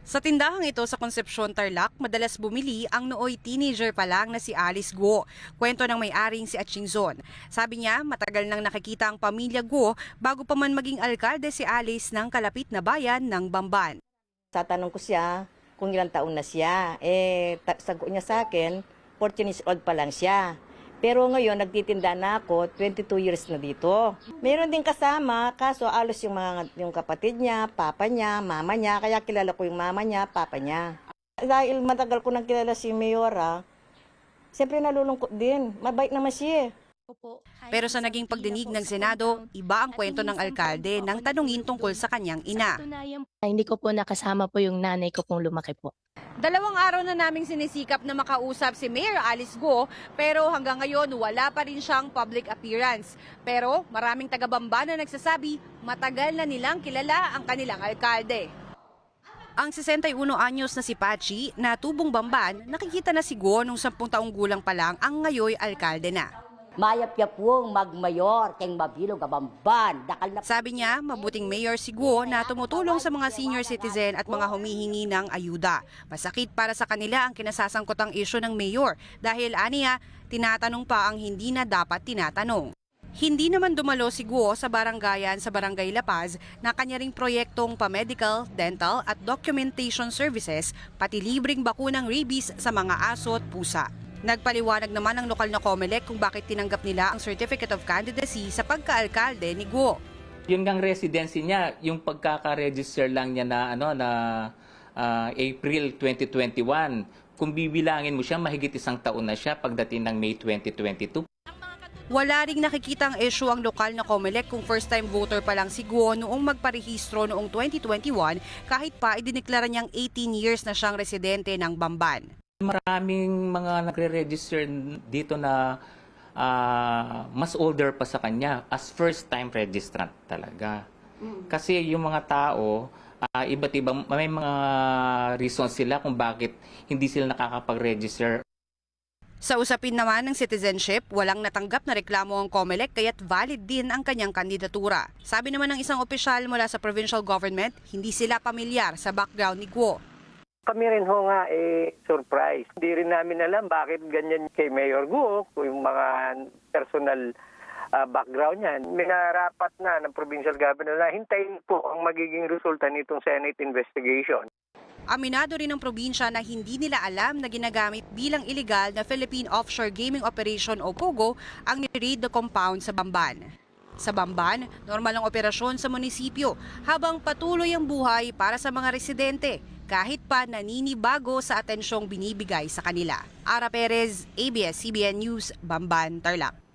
Sa tindahang ito sa Concepcion Tarlac, madalas bumili ang nooy teenager pa lang na si Alice Guo. Kwento ng may-aring si Atchingzon. Sabi niya, matagal nang nakikita ang pamilya Guo bago pa man maging alkalde si Alice ng kalapit na bayan ng Bamban. Tatanong ko siya kung ilang taon na siya. Eh, sagot niya sa akin, 14 years old pa lang siya. Pero ngayon, nagtitinda na ako, 22 years na dito. Meron din kasama, kaso alos yung mga yung kapatid niya, papa niya, mama niya, kaya kilala ko yung mama niya, papa niya. Dahil matagal ko nang kilala si Mayora, siyempre nalulungkot din. Mabait naman siya eh. Pero sa naging pagdinig ng Senado, iba ang kwento ng alkalde nang tanungin tungkol sa kanyang ina. Hindi ko po nakasama po yung nanay ko pong lumaki po. Dalawang araw na naming sinisikap na makausap si Mayor Alice Go pero hanggang ngayon wala pa rin siyang public appearance. Pero maraming taga-Bamba na nagsasabi matagal na nilang kilala ang kanilang alkalde. Ang 61 anyos na si Pachi na tubong Bamban, nakikita na si Go nung 10 taong gulang pa lang ang ngayoy alkalde na. Mayap ya pong magmayor, keng mabilog abamban, dakal na Sabi niya, mabuting mayor si Guo na tumutulong sa mga senior citizen at mga humihingi ng ayuda. Masakit para sa kanila ang kinasasangkotang isyo ng mayor dahil aniya, tinatanong pa ang hindi na dapat tinatanong. Hindi naman dumalo si Guo sa barangayan sa Barangay La Paz na kanya ring proyektong pa-medical, dental at documentation services pati libreng bakunang rabies sa mga aso at pusa. Nagpaliwanag naman ang lokal na COMELEC kung bakit tinanggap nila ang Certificate of Candidacy sa pagkaalkalde ni Guo. Yun ngang residency niya, yung pagkaka-register lang niya na ano na ah, April 2021. Kung bibilangin mo siya, mahigit isang taon na siya pagdating ng May 2022. Wala ring nakikitang issue ang lokal na COMELEC kung first-time voter pa lang si Guo noong magparehistro noong 2021 kahit pa idineklara niyang 18 years na siyang residente ng Bamban. Maraming mga nagre-register dito na ah, mas older pa sa kanya as first-time registrant talaga. Kasi yung mga tao, ah, iba't ibang, may mga reasons sila kung bakit hindi sila nakakapag-register Sa usapin naman ng citizenship, walang natanggap na reklamo ang COMELEC kaya't valid din ang kanyang kandidatura. Sabi naman ng isang opisyal mula sa provincial government, hindi sila pamilyar sa background ni Guo. Kami rin ho nga eh surprise. Hindi rin namin alam bakit ganyan kay Mayor Guo, yung mga personal ah, background niya. Minarapat na ng provincial governor na hintayin po ang magiging resulta nitong Senate investigation. Aminado rin ng probinsya na hindi nila alam na ginagamit bilang illegal na Philippine Offshore Gaming Operation o POGO ang ni-raid the compound sa Bamban. Sa Bamban, normal ang operasyon sa munisipyo habang patuloy ang buhay para sa mga residente kahit pa naninibago sa atensyong binibigay sa kanila. Ara Perez, ABS-CBN News, Bamban, Tarlac.